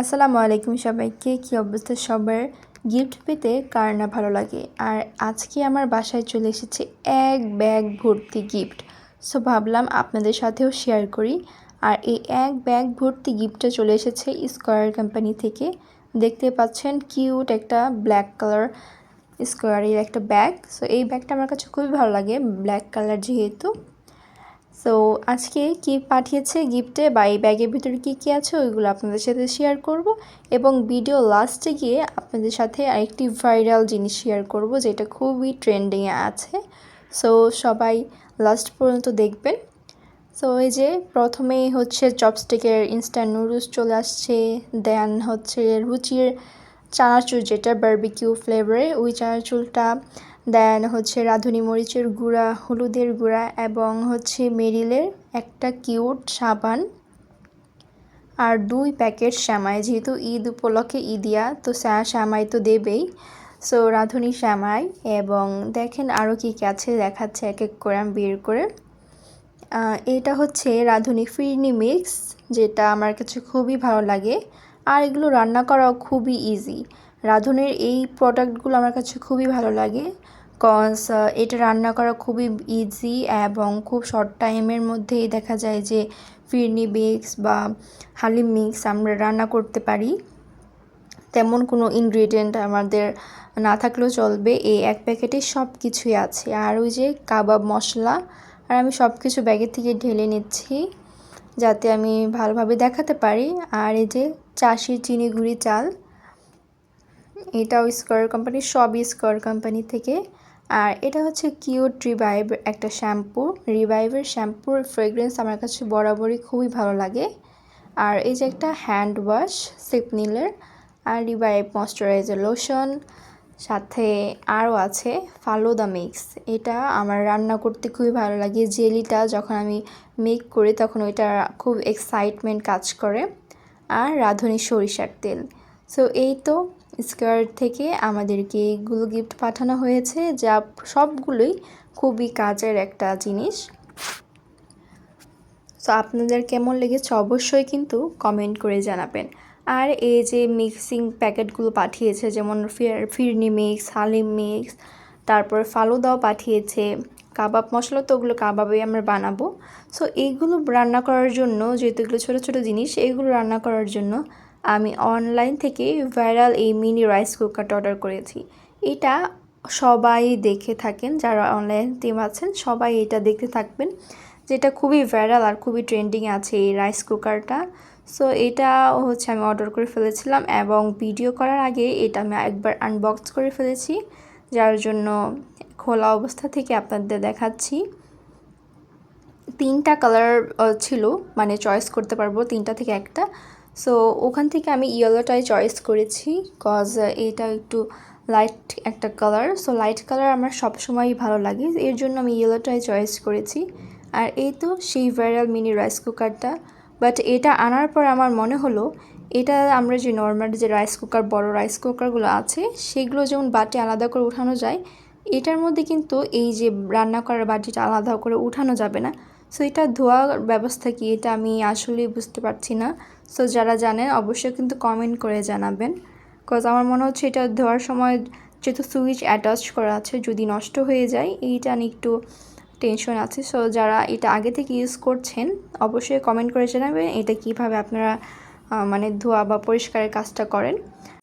আসসালামু আলাইকুম সবাইকে, কী অবস্থা সবার? গিফট পেতে কার না ভালো লাগে? আর আজকে আমার বাসায় চলে এসেছে এক ব্যাগ ভর্তি গিফট সো ভাবলাম আপনাদের সাথেও শেয়ার করি। আর এই এক ব্যাগ ভর্তি গিফটটা চলে এসেছে স্কোয়ার কোম্পানি থেকে। দেখতে পাচ্ছেন কিউট একটা ব্ল্যাক কালার স্কোয়ারের একটা ব্যাগ সো এই ব্যাগটা আমার কাছে খুবই ভালো লাগে ব্ল্যাক কালার যেহেতু। সো আজকে কি পাঠিয়েছে গিফটে বা এই ব্যাগের ভিতরে কী কী আছে ওইগুলো আপনাদের সাথে শেয়ার করব এবং ভিডিও লাস্টে গিয়ে আপনাদের সাথে আরেকটি ভাইরাল জিনিস শেয়ার করব যেটা খুবই ট্রেন্ডিংয়ে আছে। সো সবাই লাস্ট পর্যন্ত দেখবেন। সো এই যে প্রথমেই হচ্ছে চপস্টিকের ইনস্ট্যান্ট নুডলস চলে আসছে দেন হচ্ছে রুচির চানাচুর যেটা বার্বিকিউ ফ্লেভারে ওই চানাচুরটা দেন হচ্ছে রাঁধুনি মরিচের গুঁড়া, হলুদের গুঁড়া এবং হচ্ছে মেরিলের একটা কিউট সাবান আর দুই প্যাকেট শ্যামাই। যেহেতু ঈদ উপলক্ষে ঈদিয়া, তো শ্যামাই তো দেবেই। সো, রাঁধুনি শ্যামাই এবং দেখেন আরও কী কী আছে, দেখাচ্ছে এক এক করে আমি বের করে। এটা হচ্ছে রাঁধুনি ফিরনি মিক্স, যেটা আমার কাছে খুবই ভালো লাগে। আর এগুলো রান্না করাও খুবই ইজি রাঁধুনির এই প্রোডাক্টগুলো আমার কাছে খুবই ভালো লাগে। কজ এটা রান্না করা খুবই ইজি এবং খুব শর্ট টাইমের মধ্যেই দেখা যায় যে ফিরনি মিক্স বা হালিম মিক্স আমরা রান্না করতে পারি। তেমন কোনো ইনগ্রিডিয়েন্ট আমাদের না থাকলেও চলবে। এই এক প্যাকেটে সব কিছুই আছে। আর ওই যে কাবাব মশলা, আর আমি সব কিছু ব্যাগের থেকে ঢেলে নিচ্ছি যাতে আমি ভালোভাবে দেখাতে পারি। আর এই যে চাষির চিনি গুঁড়ি চাল এটাও স্কোয়ার কোম্পানি সবই স্কোয়ার কোম্পানি থেকে। আর এটা হচ্ছে কিউট রিভাইভ একটা শ্যাম্পু। রিভাইভের শ্যাম্পুর ফ্রেগরেন্স আমার কাছে বরাবরই খুবই ভালো লাগে। আর এই যে একটা হ্যান্ড ওয়াশ সিপনিলের আর রিভাইভ ময়শ্চারাইজার লোশন সাথে আরও আছে ফালুদা মিক্স এটা আমার রান্না করতে খুবই ভালো লাগে। জেলিটা যখন আমি মেক করি তখন ওইটা খুব এক্সাইটমেন্ট কাজ করে। আর রাঁধুনি সরিষার তেল। সো এই তো স্কোয়ার থেকে আমাদেরকে এইগুলো গিফট পাঠানো হয়েছে, যা সবগুলোই খুবই কাজের একটা জিনিস। সো আপনাদের কেমন লেগেছে অবশ্যই কিন্তু কমেন্ট করে জানাবেন। আর এই যে মিক্সিং প্যাকেটগুলো পাঠিয়েছে, যেমন ফিরনি মিক্স হালিম মিক্স তারপর ফালুদাও পাঠিয়েছে, কাবাব মশলা তো ওগুলো কাবাবে আমরা বানাবো। সো এইগুলো রান্না করার জন্য, যেহেতু এগুলো ছোটো ছোটো জিনিস এইগুলো রান্না করার জন্য আমি অনলাইন থেকে ভাইরাল এই মিনি রাইস কুকারটা অর্ডার করেছি। এটা সবাই দেখে থাকেন, যারা অনলাইন টিম আছেন, সবাই এটা দেখতে থাকবেন, যেটা খুবই ভাইরাল আর খুবই ট্রেন্ডিং আছে এই রাইস কুকারটা সো এটা হচ্ছে আমি অর্ডার করে ফেলেছিলাম এবং ভিডিও করার আগে এটা আমি একবার আনবক্স করে ফেলেছি, যার জন্য খোলা অবস্থা থেকে আপনাদের দেখাচ্ছি। তিনটা কালার ছিল মানে চয়েস করতে পারব, তিনটা থেকে একটা। সো ওখান থেকে আমি ইয়েলোটাই চয়েস করেছি কজ এটা একটু লাইট একটা কালার সো লাইট কালার আমার সবসময়ই ভালো লাগে। এর জন্য আমি ইয়েলোটাই চয়েস করেছি। আর এই তো সেই ভাইরাল মিনি রাইস কুকারটা বাট এটা আনার পর আমার মনে হলো, এটা আমরা যে নর্মাল যে রাইস কুকার বড় রাইস কুকারগুলো আছে, সেগুলো যেমন বাটি আলাদা করে উঠানো যায়, এটার মধ্যে কিন্তু এই যে রান্না করার বাটিটা আলাদা করে উঠানো যাবে না। সো এটা ধোয়ার ব্যবস্থা কি? এটা আমি আসলেই বুঝতে পারছি না। সো যারা জানেন, অবশ্যই কিন্তু কমেন্ট করে জানাবেন। বিকজ আমার মনে হচ্ছে এটা ধোয়ার সময় যেহেতু সুইচ অ্যাটাচ করা আছে, যদি নষ্ট হয়ে যায়, এইটা নিয়ে একটু টেনশন আছে। সো যারা এটা আগে থেকে ইউজ করছেন, অবশ্যই কমেন্ট করে জানাবেন এটা কীভাবে আপনারা মানে ধোয়া বা পরিষ্কারের কাজটা করেন।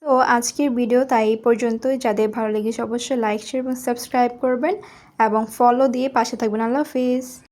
তো, আজকের ভিডিও তাই এই পর্যন্তই। যাদের ভালো লেগেছে, অবশ্যই লাইক শেয়ার এবং সাবস্ক্রাইব করবেন এবং ফলো দিয়ে পাশে থাকবেন। আল্লাহ হাফিজ।